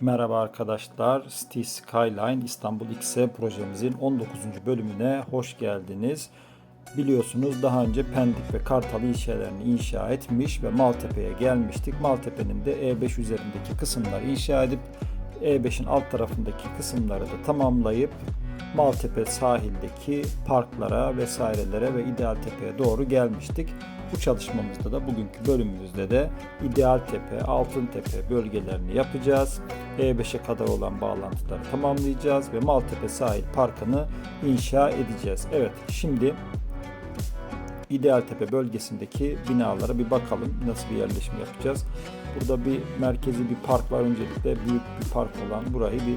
Merhaba arkadaşlar. City Skyline İstanbul X'e projemizin 19. bölümüne hoş geldiniz. Biliyorsunuz daha önce Pendik ve Kartal ilçelerini inşa etmiş ve Maltepe'ye gelmiştik. Maltepe'nin de E5 üzerindeki kısımları inşa edip E5'in alt tarafındaki kısımları da tamamlayıp Maltepe sahildeki parklara vesairelere ve İdealtepe'ye doğru gelmiştik. Bu çalışmamızda da bugünkü bölümümüzde de İdealtepe, Altıntepe bölgelerini yapacağız. E5'e kadar olan bağlantıları tamamlayacağız ve Maltepe sahil parkını inşa edeceğiz. Evet şimdi İdealtepe bölgesindeki binalara bir bakalım nasıl bir yerleşim yapacağız. Burada bir merkezi bir park var öncelikle büyük bir park olan burayı bir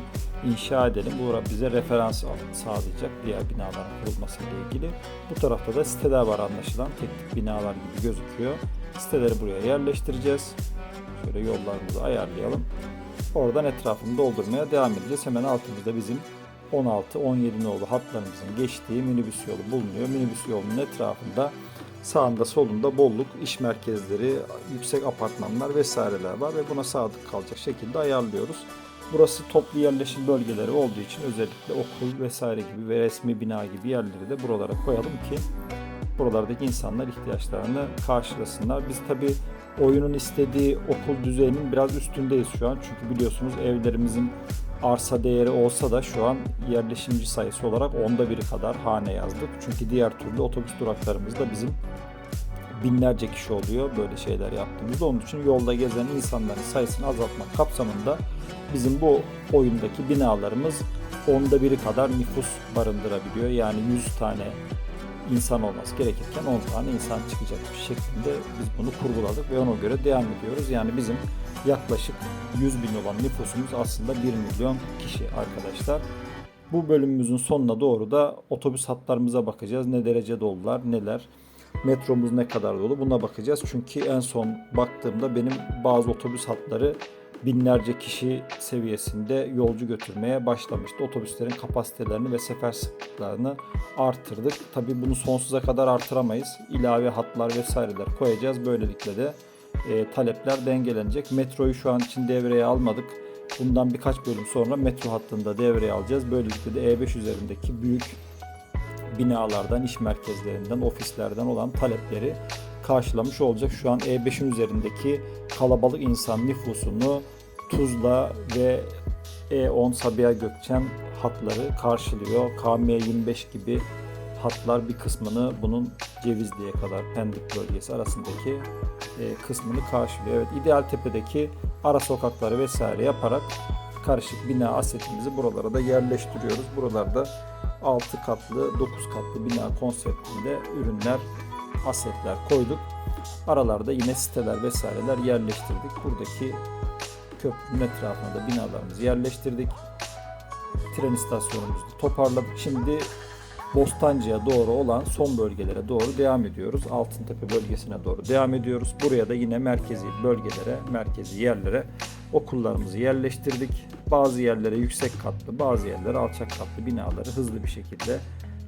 inşa edelim. Bu bize referans sağlayacak diğer binaların kurulması ile ilgili. Bu tarafta da siteler var anlaşılan. Tek tip binalar gibi gözüküyor. Siteleri buraya yerleştireceğiz. Şöyle yollarımızı ayarlayalım. Oradan etrafını doldurmaya devam edeceğiz. Hemen altımızda bizim 16-17 nolu hatlarımızın geçtiği minibüs yolu bulunuyor. Minibüs yolunun etrafında sağında solunda bolluk, iş merkezleri, yüksek apartmanlar vesaireler var ve buna sadık kalacak şekilde ayarlıyoruz. Burası toplu yerleşim bölgeleri olduğu için özellikle okul vesaire gibi ve resmi bina gibi yerleri de buralara koyalım ki buralardaki insanlar ihtiyaçlarını karşılasınlar. Biz tabi oyunun istediği okul düzeyinin biraz üstündeyiz şu an. Çünkü biliyorsunuz evlerimizin arsa değeri olsa da şu an yerleşimci sayısı olarak onda biri kadar hane yazdık. Çünkü diğer türlü otobüs duraklarımızda bizim binlerce kişi oluyor böyle şeyler yaptığımızda. Onun için yolda gezen insanların sayısını azaltmak kapsamında bizim bu oyundaki binalarımız onda biri kadar nüfus barındırabiliyor. Yani 100 tane insan olması gerekirken 10 tane insan çıkacak şeklinde biz bunu kurguladık ve ona göre devam ediyoruz. Yani bizim yaklaşık 100 bin olan nüfusumuz aslında 1 milyon kişi arkadaşlar. Bu bölümümüzün sonuna doğru da otobüs hatlarımıza bakacağız. Ne derece dolular, neler. Metromuz ne kadar dolu buna bakacağız. Çünkü en son baktığımda benim bazı otobüs hatları binlerce kişi seviyesinde yolcu götürmeye başlamıştı. Otobüslerin kapasitelerini ve sefer sıklıklarını artırdık. Tabii bunu sonsuza kadar artıramayız. İlave hatlar vesaireler koyacağız. Böylelikle de e, talepler dengelenecek. Metroyu şu an için devreye almadık. Bundan birkaç bölüm sonra metro hattında devreye alacağız. Böylelikle de E5 üzerindeki büyük binalardan, iş merkezlerinden, ofislerden olan talepleri karşılamış olacak. Şu an E5'in üzerindeki kalabalık insan nüfusunu Tuzla ve E10 Sabiha Gökçen hatları karşılıyor. KM25 gibi hatlar bir kısmını bunun Cevizli'ye kadar Pendik bölgesi arasındaki e, kısmını karşılıyor. Evet İdealtepe'deki ara sokakları vesaire yaparak karışık bina asetimizi buralara da yerleştiriyoruz. Buralarda 6 katlı, 9 katlı bina konseptinde ürünler, asetler koyduk. Aralarda yine siteler vesaireler yerleştirdik. Buradaki köprünün etrafına da binalarımızı yerleştirdik. Tren istasyonumuzu toparladık. Şimdi Bostancı'ya doğru olan son bölgelere doğru devam ediyoruz. Altıntepe bölgesine doğru devam ediyoruz. Buraya da yine merkezi bölgelere, merkezi yerlere okullarımızı yerleştirdik. Bazı yerlere yüksek katlı, bazı yerlere alçak katlı binaları hızlı bir şekilde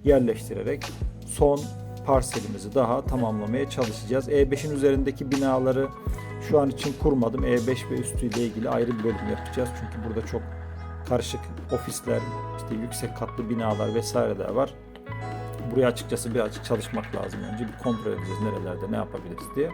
yerleştirerek son parselimizi daha tamamlamaya çalışacağız. E5'in üzerindeki binaları şu an için kurmadım. E5 ve üstü ile ilgili ayrı bir bölüm yapacağız. Çünkü burada çok karışık ofisler, işte yüksek katlı binalar vesaireler var. Buraya açıkçası birazcık çalışmak lazım. Önce bir kontrol edeceğiz nerelerde ne yapabiliriz diye.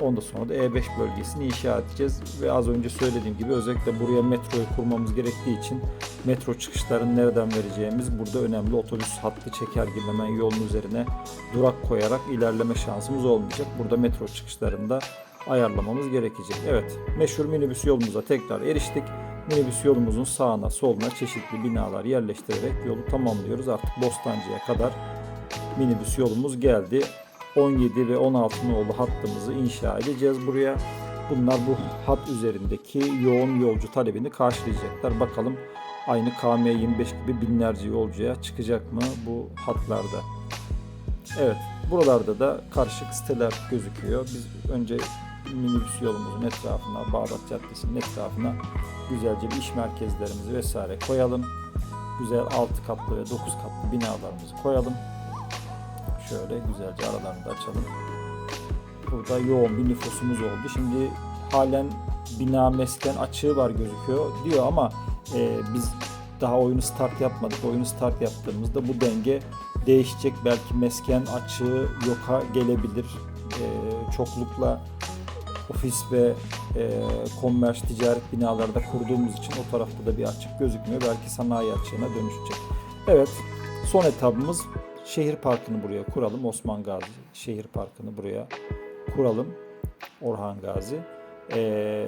Ondan sonra da E5 bölgesini inşa edeceğiz ve az önce söylediğim gibi özellikle buraya metroyu kurmamız gerektiği için metro çıkışlarını nereden vereceğimiz burada önemli otobüs hattı çeker gibi hemen yolun üzerine durak koyarak ilerleme şansımız olmayacak. Burada metro çıkışlarında ayarlamamız gerekecek. Evet meşhur minibüs yolumuza tekrar eriştik. Minibüs yolumuzun sağına soluna çeşitli binalar yerleştirerek yolu tamamlıyoruz. Artık Bostancı'ya kadar minibüs yolumuz geldi. 17 ve 16 nolu hattımızı inşa edeceğiz buraya. Bunlar bu hat üzerindeki yoğun yolcu talebini karşılayacaklar. Bakalım aynı KM25 gibi binlerce yolcuya çıkacak mı bu hatlarda? Evet, buralarda da karışık siteler gözüküyor. Biz önce minibüs yolumuzun etrafına, Bağdat Caddesi'nin etrafına güzelce bir iş merkezlerimizi vesaire koyalım. güzel 6 katlı ve 9 katlı binalarımızı koyalım. Şöyle güzelce aralarını da açalım. Burada yoğun bir nüfusumuz oldu. Şimdi halen bina mesken açığı var gözüküyor diyor ama e, biz daha oyunu start yapmadık. Oyunu start yaptığımızda bu denge değişecek. Belki mesken açığı yoka gelebilir. E, çoklukla ofis ve e, kommerç ticaret binalarda kurduğumuz için o tarafta da bir açık gözükmüyor. Belki sanayi açığına dönüşecek. Evet son etabımız şehir parkını buraya kuralım. Osman Gazi şehir parkını buraya kuralım. Orhan Gazi. E,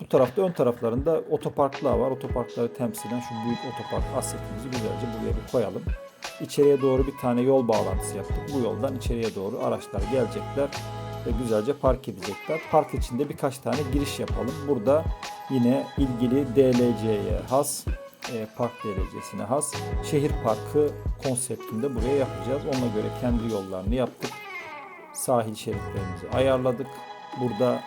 bu tarafta ön taraflarında otoparklar var. Otoparkları temsilen şu büyük otopark asetimizi güzelce buraya bir koyalım. İçeriye doğru bir tane yol bağlantısı yaptık. Bu yoldan içeriye doğru araçlar gelecekler ve güzelce park edecekler. Park içinde birkaç tane giriş yapalım. Burada yine ilgili DLC'ye has, e, park DLC'sine has şehir parkı konseptinde buraya yapacağız. Ona göre kendi yollarını yaptık. Sahil şeritlerimizi ayarladık. Burada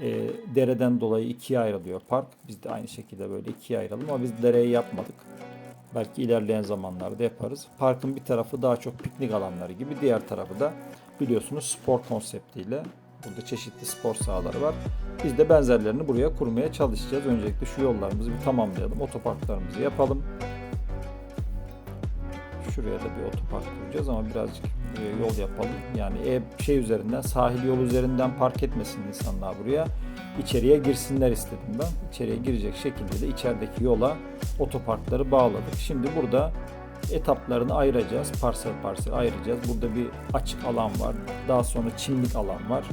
e, dereden dolayı ikiye ayrılıyor park. Biz de aynı şekilde böyle ikiye ayıralım ama biz dereyi yapmadık. Belki ilerleyen zamanlarda yaparız. Parkın bir tarafı daha çok piknik alanları gibi, diğer tarafı da biliyorsunuz spor konseptiyle. Burada çeşitli spor sahaları var. Biz de benzerlerini buraya kurmaya çalışacağız. Öncelikle şu yollarımızı bir tamamlayalım. Otoparklarımızı yapalım. Şuraya da bir otopark kuracağız ama birazcık e, yol yapalım. Yani e, şey üzerinden, sahil yolu üzerinden park etmesin insanlar buraya. İçeriye girsinler istedim ben. İçeriye girecek şekilde de içerideki yola otoparkları bağladık. Şimdi burada etaplarını ayıracağız. Parsel parsel ayıracağız. Burada bir açık alan var. Daha sonra çimlik alan var.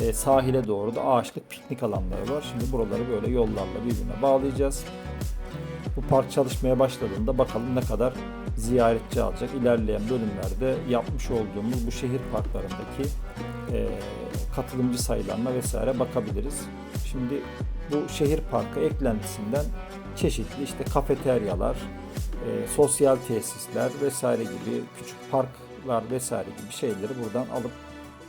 E, sahile doğru da ağaçlık piknik alanları var. Şimdi buraları böyle yollarla birbirine bağlayacağız. Bu park çalışmaya başladığında bakalım ne kadar ziyaretçi alacak. İlerleyen bölümlerde yapmış olduğumuz bu şehir parklarındaki e, katılımcı sayılarına vesaire bakabiliriz. Şimdi bu şehir parkı eklentisinden çeşitli işte kafeteryalar, e, sosyal tesisler vesaire gibi küçük parklar vesaire gibi şeyleri buradan alıp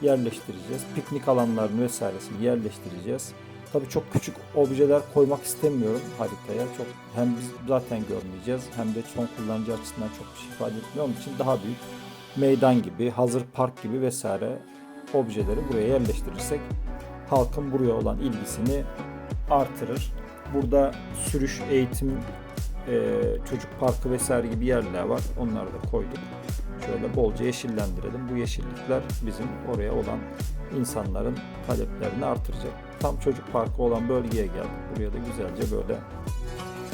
yerleştireceğiz. Piknik alanlarını vesairesini yerleştireceğiz. Tabii çok küçük objeler koymak istemiyorum haritaya. Çok hem biz zaten görmeyeceğiz hem de son kullanıcı açısından çok bir şey ifade etmiyor. Onun için daha büyük meydan gibi, hazır park gibi vesaire objeleri buraya yerleştirirsek halkın buraya olan ilgisini artırır. Burada sürüş, eğitim, çocuk parkı vesaire gibi yerler var. Onları da koyduk. Şöyle bolca yeşillendirelim. Bu yeşillikler bizim oraya olan insanların taleplerini artıracak. Tam çocuk parkı olan bölgeye geldik. Buraya da güzelce böyle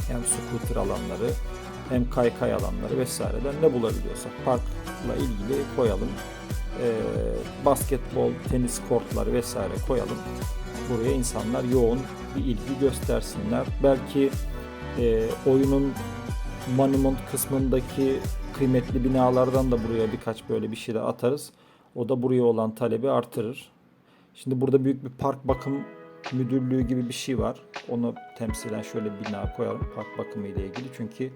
hem scooter alanları hem kaykay alanları vesaireden ne bulabiliyorsak parkla ilgili koyalım. Ee, basketbol, tenis kortları vesaire koyalım. Buraya insanlar yoğun bir ilgi göstersinler. Belki e, oyunun Monument kısmındaki kıymetli binalardan da buraya birkaç böyle bir şeyler atarız. O da buraya olan talebi artırır. Şimdi burada büyük bir park bakım müdürlüğü gibi bir şey var. Onu temsilen şöyle bir bina koyalım park bakımı ile ilgili. Çünkü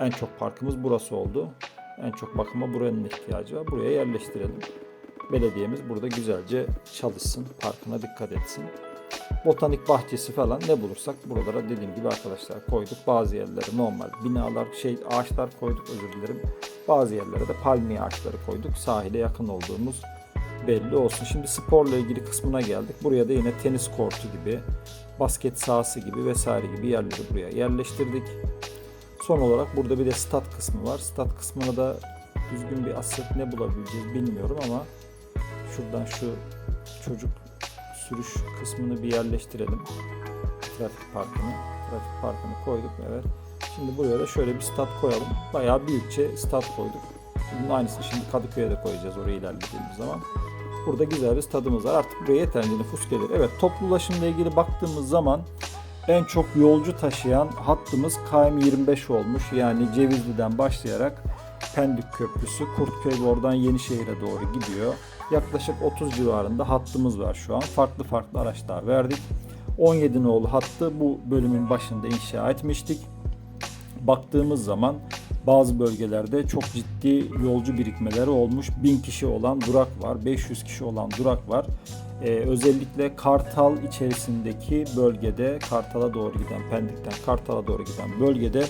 en çok parkımız burası oldu. En çok bakıma buranın ihtiyacı var. Buraya yerleştirelim. Belediyemiz burada güzelce çalışsın, parkına dikkat etsin. Botanik bahçesi falan ne bulursak buralara dediğim gibi arkadaşlar koyduk. Bazı yerlere normal binalar, şey ağaçlar koyduk özür dilerim. Bazı yerlere de palmiye ağaçları koyduk. Sahile yakın olduğumuz belli olsun. Şimdi sporla ilgili kısmına geldik. Buraya da yine tenis kortu gibi, basket sahası gibi vesaire gibi yerleri buraya yerleştirdik. Son olarak burada bir de stat kısmı var. Stat kısmına da düzgün bir aset ne bulabileceğiz bilmiyorum ama şuradan şu çocuk sürüş kısmını bir yerleştirelim. Trafik parkını. Trafik parkını koyduk evet. Şimdi buraya da şöyle bir stat koyalım. Bayağı büyükçe stat koyduk. Bunun aynısını şimdi Kadıköy'e de koyacağız oraya ilerlediğimiz zaman. Burada güzel bir stadımız var. Artık buraya yeterince nüfus gelir. Evet toplu ulaşımla ilgili baktığımız zaman en çok yolcu taşıyan hattımız KM25 olmuş. Yani Cevizli'den başlayarak Pendik Köprüsü, Kurtköy oradan Yenişehir'e doğru gidiyor. Yaklaşık 30 civarında hattımız var şu an. Farklı farklı araçlar verdik. 17 nolu hattı bu bölümün başında inşa etmiştik. Baktığımız zaman bazı bölgelerde çok ciddi yolcu birikmeleri olmuş. 1000 kişi olan durak var, 500 kişi olan durak var. Ee, özellikle Kartal içerisindeki bölgede, Kartal'a doğru giden, Pendik'ten Kartal'a doğru giden bölgede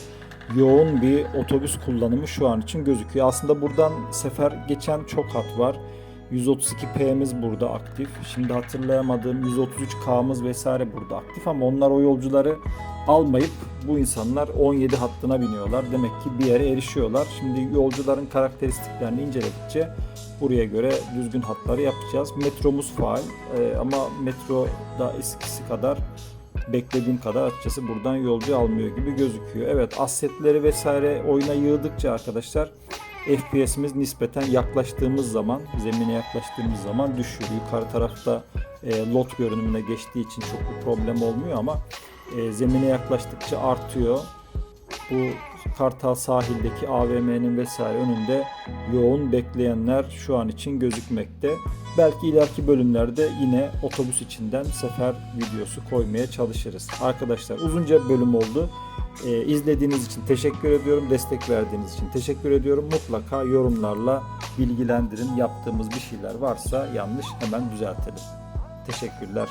yoğun bir otobüs kullanımı şu an için gözüküyor. Aslında buradan sefer geçen çok hat var. 132P'miz burada aktif. Şimdi hatırlayamadığım 133K'mız vesaire burada aktif ama onlar o yolcuları almayıp bu insanlar 17 hattına biniyorlar. Demek ki bir yere erişiyorlar. Şimdi yolcuların karakteristiklerini inceledikçe buraya göre düzgün hatları yapacağız. Metromuz faal Ee, ama metro da eskisi kadar beklediğim kadar açıkçası buradan yolcu almıyor gibi gözüküyor. Evet assetleri vesaire oyuna yığdıkça arkadaşlar FPS'imiz nispeten yaklaştığımız zaman, zemine yaklaştığımız zaman düşüyor. Yukarı tarafta e, lot görünümüne geçtiği için çok bir problem olmuyor ama e, zemine yaklaştıkça artıyor. Bu Kartal sahildeki AVM'nin vesaire önünde yoğun bekleyenler şu an için gözükmekte. Belki ileriki bölümlerde yine otobüs içinden sefer videosu koymaya çalışırız. Arkadaşlar uzunca bölüm oldu. Ee, izlediğiniz için teşekkür ediyorum. Destek verdiğiniz için teşekkür ediyorum. Mutlaka yorumlarla bilgilendirin. Yaptığımız bir şeyler varsa yanlış hemen düzeltelim. Teşekkürler.